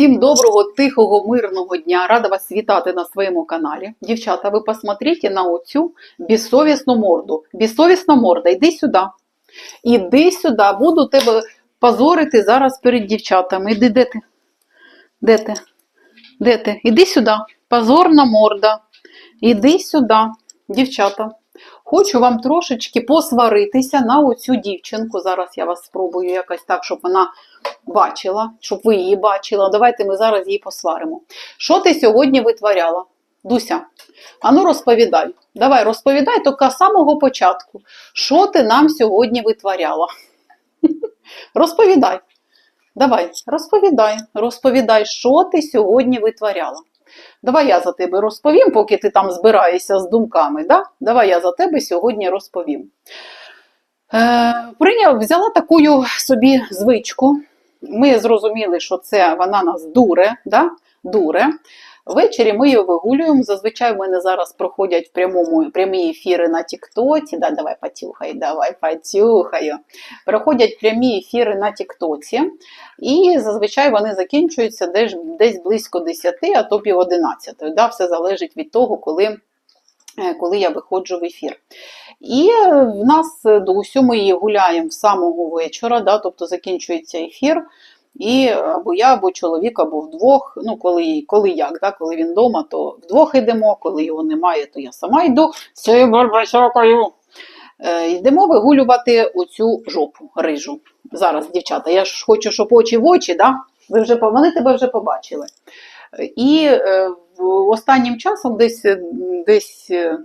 Всім доброго, тихого, мирного дня. Рада вас вітати на своєму каналі. Дівчата, ви посмотрите на оцю безсовісну морду. Безсовісна морда, йди сюди. Іди сюди, буду тебе позорити зараз перед дівчатами. Іди, де ти? Де ти? Де ти? Іди сюди. Позорна морда. Іди сюди, дівчата. Хочу вам трошечки посваритися на оцю дівчинку. Зараз я вас спробую якось так, щоб вона бачила, щоб ви її бачила. Давайте ми зараз її посваримо. Що ти сьогодні витворяла? Дуся, ану розповідай. Давай розповідай тільки з самого початку. Що ти нам сьогодні витворяла? Розповідай. Давай, розповідай, розповідай, що ти сьогодні витворяла. Давай я за тебе розповім, поки ти там збираєшся з думками. Да? Давай я за тебе сьогодні розповім. Е, прийняв, взяла таку собі звичку. Ми зрозуміли, що це вона нас дуре. Да? дуре. Ввечері ми її вигулюємо. Зазвичай в мене зараз проходять в прямому, прямі ефіри на Тіктоці. Да, давай потюхай, давай потюхаю. Проходять прямі ефіри на Тіктоці. І зазвичай вони закінчуються десь, десь близько 10, а то пів 11. Да? Все залежить від того, коли, коли я виходжу в ефір. І е, в нас до усього ми її гуляємо з самого вечора, да? тобто закінчується ефір. І або я, або чоловік, або вдвох. Ну, коли коли як, да? коли він вдома, то вдвох йдемо, коли його немає, то я сама йду цією. Е, йдемо вигулювати оцю жопу рижу. Зараз, дівчата, я ж хочу, щоб очі в очі, да? Ви вже, вони тебе вже побачили. І е, останнім часом, десь, десь е,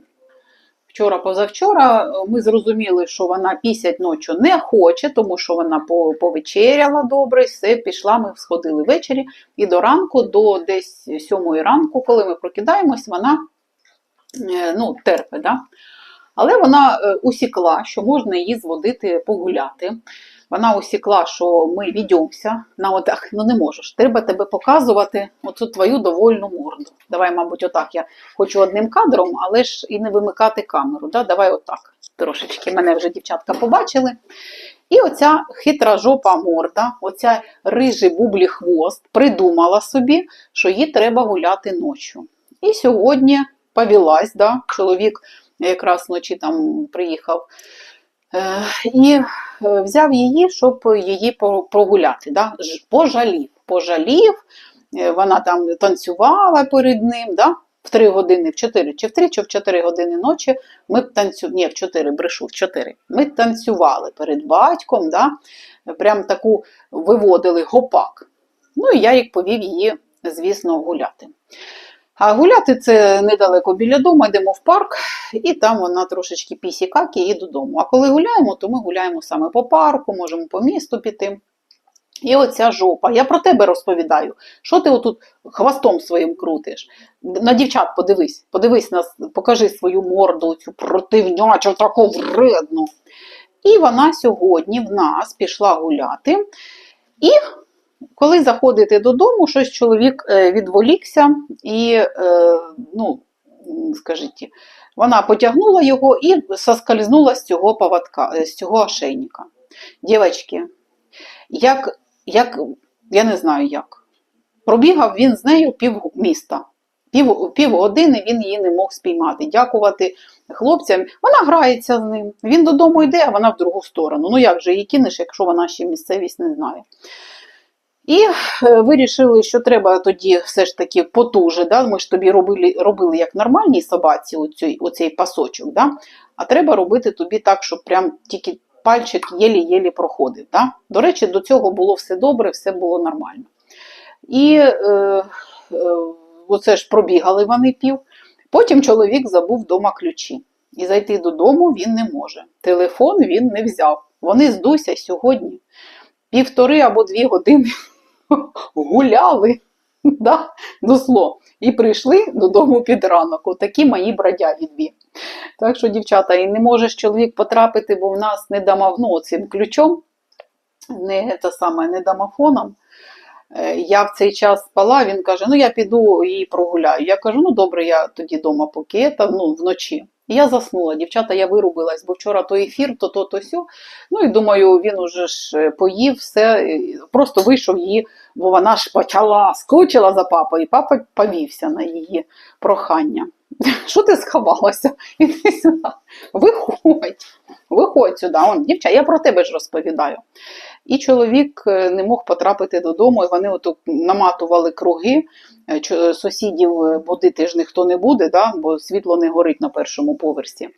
вчора-позавчора, е, ми зрозуміли, що вона пісять ночі не хоче, тому що вона повечеряла добре, все, пішла, ми сходили ввечері. І до ранку, до десь сьомої ранку, коли ми прокидаємось, вона е, ну, терпе. Да? Але вона е, усікла, що можна її зводити погуляти. Вона усікла, що ми відьомося на отак, ну не можеш. Треба тебе показувати оцю твою довольну морду. Давай, мабуть, отак. Я хочу одним кадром, але ж і не вимикати камеру. Да? Давай отак. Трошечки мене вже дівчатка побачили. І оця хитра жопа морда, оця рижий бублі хвост придумала собі, що їй треба гуляти ночі. І сьогодні повелась, да? чоловік якраз вночі там приїхав. Е, і е, взяв її, щоб її прогуляти. Да? Пожалів. Пожалів, Е, вона там танцювала перед ним. Да? В 3 години, в 4, чи в 3, чи в 4 години ночі ми танцю... Ні, в 4, брешу, в 4. Ми танцювали перед батьком, да? прям таку виводили гопак. Ну і я їх повів її, звісно, гуляти. А гуляти це недалеко біля дому, йдемо в парк, і там вона трошечки пісі-какі і додому. А коли гуляємо, то ми гуляємо саме по парку, можемо по місту піти. І оця жопа. Я про тебе розповідаю. Що ти отут хвостом своїм крутиш? На дівчат подивись, подивись нас, покажи свою морду, цю противнячу, таку вредну. І вона сьогодні в нас пішла гуляти. І коли заходите додому, щось чоловік е, відволікся і, е, ну, скажіть, вона потягнула його і соскользнула з цього поводка, е, з цього ошейника. Дівчатки, як, як, я не знаю як, пробігав він з нею пів міста. Пів, півгодини він її не мог спіймати. Дякувати хлопцям. Вона грається з ним. Він додому йде, а вона в другу сторону. Ну як же її кинеш, якщо вона ще місцевість не знає. І е, вирішили, що треба тоді все ж таки потуже. Да? Ми ж тобі робили, робили як нормальній собаці оцей, оцей пасочок. Да? А треба робити тобі так, щоб прям тільки пальчик єлі-єлі проходив. Да? До речі, до цього було все добре, все було нормально. І е, е, оце ж пробігали вони пів. Потім чоловік забув вдома ключі. І зайти додому він не може. Телефон він не взяв. Вони з Дуся сьогодні півтори або дві години гуляли да, досло. І прийшли додому під ранок. Отакі мої бродяги дві. Так що, дівчата, і не може ж чоловік потрапити, бо в нас не домовно цим ключом, не те саме, не домофоном. Е, Я в цей час спала, він каже, ну я піду і прогуляю. Я кажу, ну добре, я тоді вдома поки, та, ну вночі. Я заснула. Дівчата, я вирубилась, бо вчора то ефір, то то, то сьо. Ну і думаю, він уже ж е, поїв все, просто вийшов її, бо вона ж почала, скучила за папою, і папа повівся на її прохання. Що ти сховалася? Іди сюди. Виходь, виходь сюди. Он, дівча, я про тебе ж розповідаю. І чоловік е, не мог потрапити додому, і вони ото наматували круги. Е, Сусідів е, будити ж ніхто не буде, да? бо світло не горить на першому поверсі.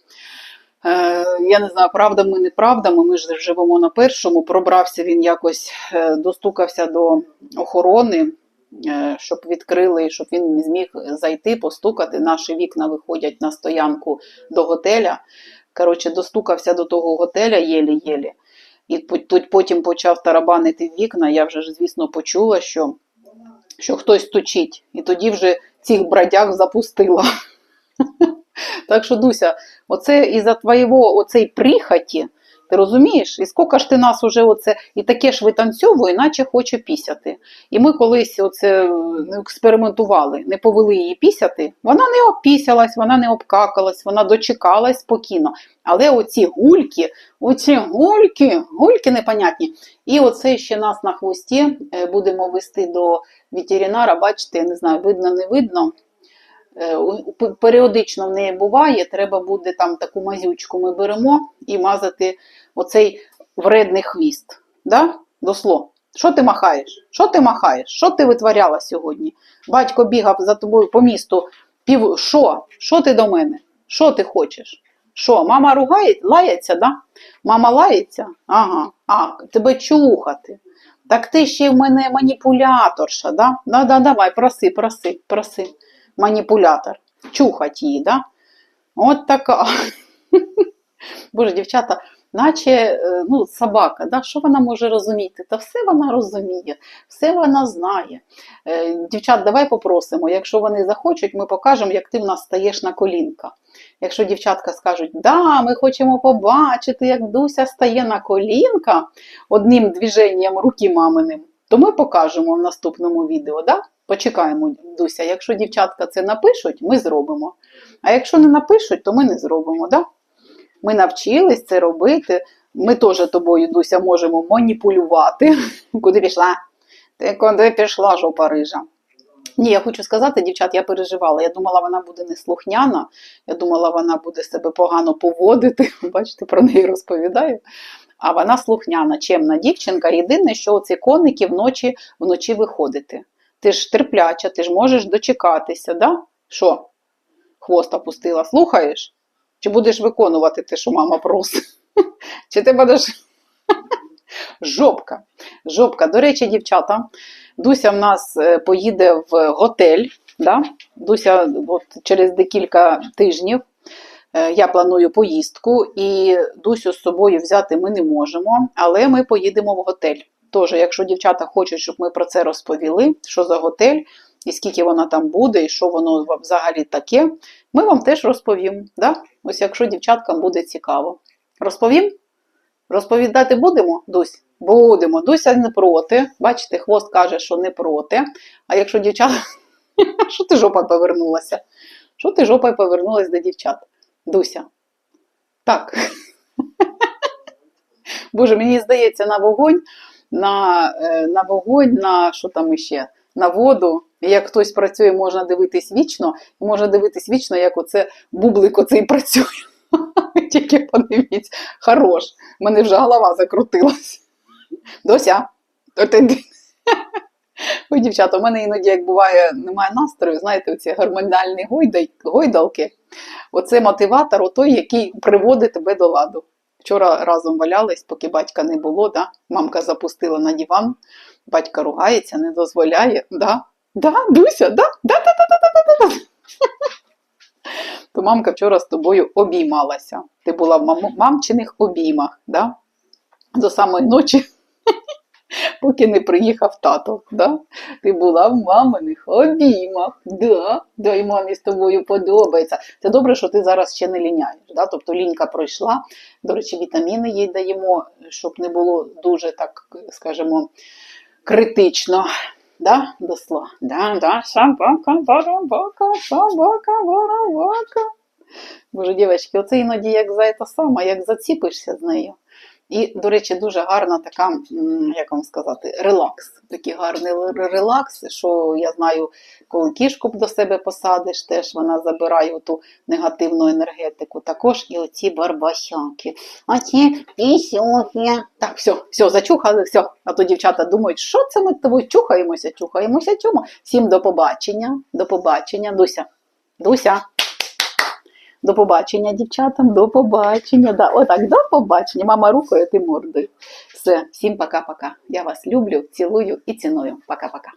Я не знаю, правдами, неправдами, ми ж живемо на першому. Пробрався він якось, достукався до охорони, щоб відкрили, щоб він зміг зайти, постукати. Наші вікна виходять на стоянку до готеля. Коротше, достукався до того готеля єлі-єлі. І тут потім почав тарабанити вікна. Я вже звісно, почула, що, що хтось стучить. І тоді вже цих бродяг запустила. Так що, Дуся, оце із-за твоєго оцей прихоті, ти розумієш? І скільки ж ти нас уже оце, і таке ж витанцьовує, наче хоче пісяти. І ми колись оце е, експериментували, не повели її пісяти. Вона не обпісялась, вона не обкакалась, вона дочекалась спокійно. Але оці гульки, оці гульки, гульки непонятні. І оце ще нас на хвості е, будемо вести до ветеринара. Бачите, я не знаю, видно, не видно. Е, Періодично в неї буває, треба буде там таку мазючку ми беремо і мазати оцей вредний хвіст. Да? Досло. Що ти махаєш? Що ти махаєш? Що ти витворяла сьогодні? Батько бігав за тобою по місту. Пів... Що? Що ти до мене? Що ти хочеш? Що, мама ругає, лається, да? Мама лається? Ага. А, тебе чухати. Так ти ще в мене маніпуляторша, да? Да, да, давай, проси, проси, проси маніпулятор. Чухать її, да? От така. Боже, дівчата, наче е, ну, собака, да? що вона може розуміти? Та все вона розуміє, все вона знає. Е, Дівчат, давай попросимо, якщо вони захочуть, ми покажемо, як ти в нас стаєш на колінка. Якщо дівчатка скажуть, да, ми хочемо побачити, як Дуся стає на колінка одним движенням руки маминим, то ми покажемо в наступному відео. Да? Почекаємо, Дуся. Якщо дівчатка це напишуть, ми зробимо. А якщо не напишуть, то ми не зробимо. Да? Ми навчились це робити. Ми теж тобою, Дуся, можемо маніпулювати. Куди пішла? Ти куди пішла, жопа рижа? Ні, я хочу сказати, дівчат, я переживала. Я думала, вона буде неслухняна. Я думала, вона буде себе погано поводити. Бачите, про неї розповідаю. А вона слухняна, чемна дівчинка. Єдине, що оці коники вночі, вночі виходити. Ти ж терпляча, ти ж можеш дочекатися, да? Що? Хвост опустила, слухаєш? Чи будеш виконувати те, що мама просить? Чи ти будеш. Жопка. Жопка. До речі, дівчата, Дуся в нас е, поїде в готель. Да? Дуся от, через декілька тижнів е, я планую поїздку, і Дусю з собою взяти ми не можемо, але ми поїдемо в готель. Тож, якщо дівчата хочуть, щоб ми про це розповіли, що за готель, і скільки вона там буде, і що воно взагалі таке, ми вам теж розповім. Да? Ось якщо дівчаткам буде цікаво. Розповім? Розповідати будемо, Дусь? Будемо. Дуся не проти. Бачите, хвост каже, що не проти. А якщо дівчата. Що ти жопою повернулася? Що ти жопою повернулася до дівчат? Дуся. Так. Боже, мені здається, на вогонь, на, е, на вогонь, на що там іще? На воду. Як хтось працює, можна дивитись вічно, і можна дивитись вічно, як оце бублик оцей працює. Тільки подивіться. Хорош. У мене вже голова закрутилась. Дося. Ой, дівчата, у мене іноді, як буває, немає настрою, знаєте, оці гормональні гойдалки. Оце мотиватор, той, який приводить тебе до ладу. Вчора разом валялись, поки батька не було, да? мамка запустила на диван, батька ругається, не дозволяє. Да? Да, Дуся, да? Да, да, да, да, да, да, да. То мамка вчора з тобою обіймалася. Ти була в мам- мамчиних обіймах, да? до самої ночі, поки не приїхав тато. Да? Ти була в маминих обіймах. Да, да, і мамі з тобою подобається. Це добре, що ти зараз ще не ліняєш. Да? Тобто лінька пройшла. До речі, вітаміни їй даємо, щоб не було дуже так, скажімо, критично. Да, досла. Да, да, собака, барабака, собака, барабака. Боже, дівчатки, оце іноді як за це саме, як заціпишся з нею. І, до речі, дуже гарна така, як вам сказати, релакс. Такий гарний релакс, що я знаю, коли кішку до себе посадиш, теж вона забирає ту негативну енергетику. Також і оці барбасяки. Оці пісюки. Так, все, все, зачухали, все. А то дівчата думають, що це ми тобою чухаємося, чухаємося, чому? Всім до побачення, до побачення. Дуся, Дуся. До побачення, дівчатам, до побачення. Да, отак, до побачення. Мама рукою, ти мордою. Все, всім пока-пока. Я вас люблю, цілую і ціную. Пока-пока.